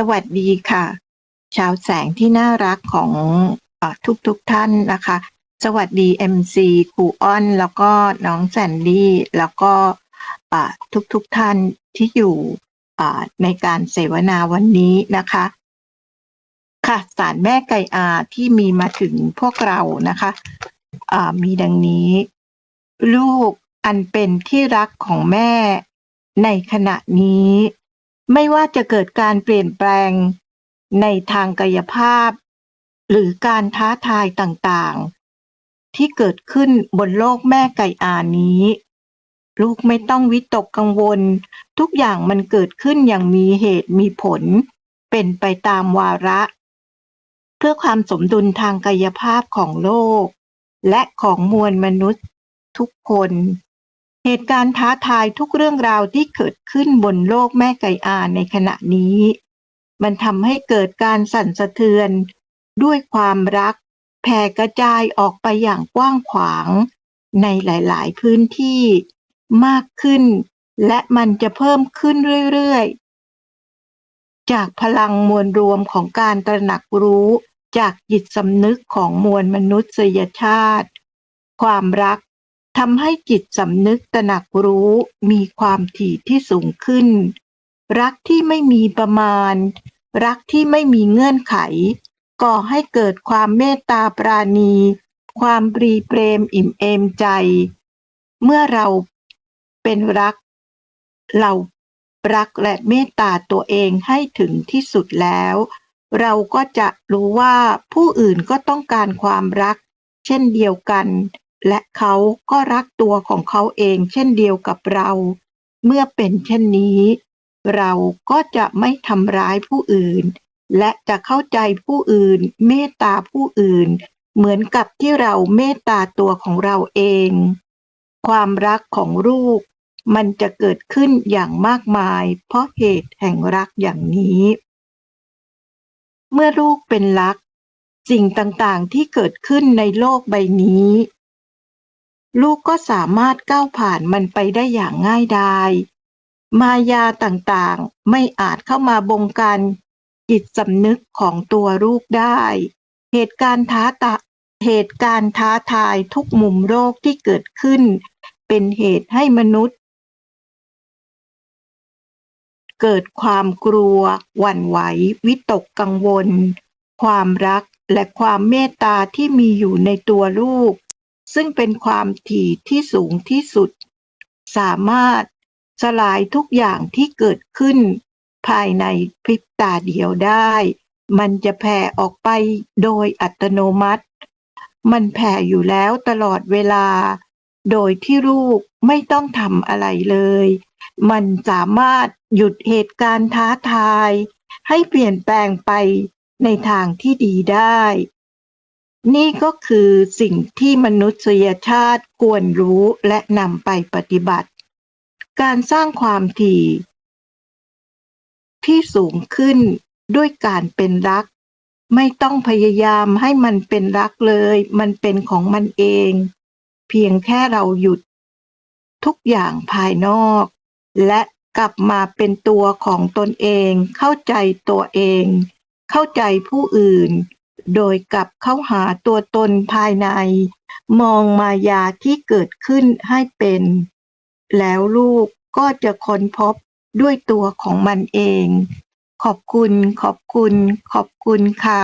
สวัสดีค่ะ ชาวแสงที่น่ารักของทุกทุกท่านนะคะ สวัสดี MC ครูอ้อน แล้วก็น้องแซนดี้แล้วก็ทุกทุกท่านที่อยู่ในการเสวนาวันนี้นะคะ ค่ะสารแม่ไก่อาที่มีมาถึงพวกเรานะคะมีดังนี้ ลูกอันเป็นที่รักของแม่ในขณะนี้ ไม่ว่าจะเกิดการเปลี่ยนแปลง ในทางกายภาพ หรือการท้าทายต่างๆ ที่เกิดขึ้นบนโลกแม่ไก่อานี้ ลูกไม่ต้องวิตกกังวล ทุกอย่างมันเกิดขึ้นอย่างมีเหตุมีผล เป็นไปตามวาระ เพื่อความสมดุลทางกายภาพของโลก และของมวลมนุษย์ทุกคน เหตุการณ์ท้าทายทุกเรื่องราวที่เกิดขึ้นบนโลกแม่ไก่อาในขณะนี้ มันทำให้เกิดการสั่นสะเทือน ด้วยความรักแผ่กระจายออกไปอย่างกว้างขวาง ในหลาย ๆ พื้นที่มากขึ้น และมันจะเพิ่มขึ้นเรื่อย ๆ จากพลังมวลรวมของการตระหนักรู้จากจิตสำนึกของมวลมนุษยชาติ ความรัก ทำให้จิตสำนึกตระหนักรู้มีความถี่ที่สูงขึ้น รักที่ไม่มีประมาณ รักที่ไม่มีเงื่อนไข ก่อให้เกิดความเมตตาปราณี ความปรีเปรมอิ่มเอมใจ เมื่อเราเป็นรัก เรารักและเมตตาตัวเองให้ถึงที่สุดแล้ว เราก็จะรู้ว่าผู้อื่นก็ต้องการความรัก เช่นเดียวกัน และเขาก็รักตัวของเขาเองเช่นเดียวกับเรา เมื่อเป็นเช่นนี้ เราก็จะไม่ทำร้ายผู้อื่น และจะเข้าใจผู้อื่น เมตตาผู้อื่น เหมือนกับที่เราเมตตาตัวของเราเอง ความรักของลูกมันจะเกิดขึ้นอย่างมากมาย เพราะเหตุแห่งรักอย่างนี้ เมื่อลูกเป็นรัก สิ่งต่างๆที่เกิดขึ้นในโลกใบนี้ ลูกก็สามารถก้าวผ่านมันไปได้อย่างง่ายดาย มายาต่างๆ ไม่อาจเข้ามาบงการจิตสำนึกของตัวลูกได้ เหตุการณ์ท้าตะเหตุการณ์ท้าทายทุกมุมโลกที่เกิดขึ้น เป็นเหตุให้มนุษย์ เกิดความกลัว หวั่นไหว วิตกกังวล ความรักและความเมตตาที่มีอยู่ในตัวลูก ซึ่งเป็นความถี่ที่สูงที่สุด สามารถสลายทุกอย่างที่เกิดขึ้น ภายในพริบตาเดียวได้ มันจะแผ่ออกไปโดยอัตโนมัติ มันแผ่อยู่แล้วตลอดเวลา โดยที่ลูกไม่ต้องทำอะไรเลย มันสามารถหยุดเหตุการณ์ท้าทาย ให้เปลี่ยนแปลงไปในทางที่ดีได้ นี่ก็คือสิ่งที่มนุษยชาติควรรู้และนำไปปฏิบัติ การสร้างความถี่ ที่สูงขึ้นด้วยการเป็นรัก ไม่ต้องพยายามให้มันเป็นรักเลย มันเป็นของมันเอง เพียงแค่เราหยุด ทุกอย่างภายนอก และกลับมาเป็นตัวของตนเอง เข้าใจตัวเอง เข้าใจผู้อื่น โดยกลับเข้าหาตัวตนภายใน มองมายาที่เกิดขึ้นให้เป็น แล้วลูกก็จะค้นพบด้วยตัวของมันเอง ขอบคุณ ขอบคุณ ขอบคุณค่ะ